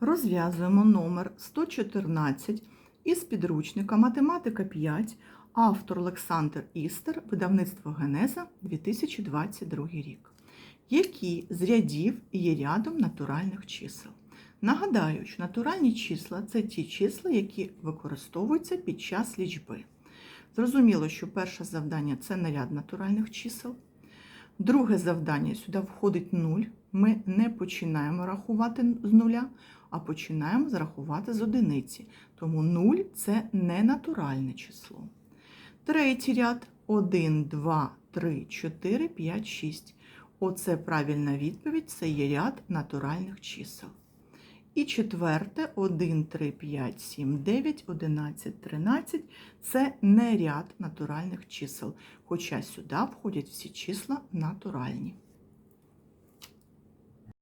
Розв'язуємо номер 114 із підручника Математика 5, автор Олександр Істер, видавництво Генеза 2022 рік. Які з рядів є рядом натуральних чисел? Нагадаю, що натуральні числа це ті числа, які використовуються під час лічби. Зрозуміло, що перше завдання це наряд натуральних чисел. Друге завдання сюди входить 0. Ми не починаємо рахувати з нуля, а починаємо зарахувати з одиниці. Тому 0 це не натуральне число. Третій ряд 1, 2, 3, 4, 5, 6. Оце правильна відповідь, це є ряд натуральних чисел. І четверте 1, 3, 5, 7, 9, 11, 13 це не ряд натуральних чисел, хоча сюди входять всі числа натуральні.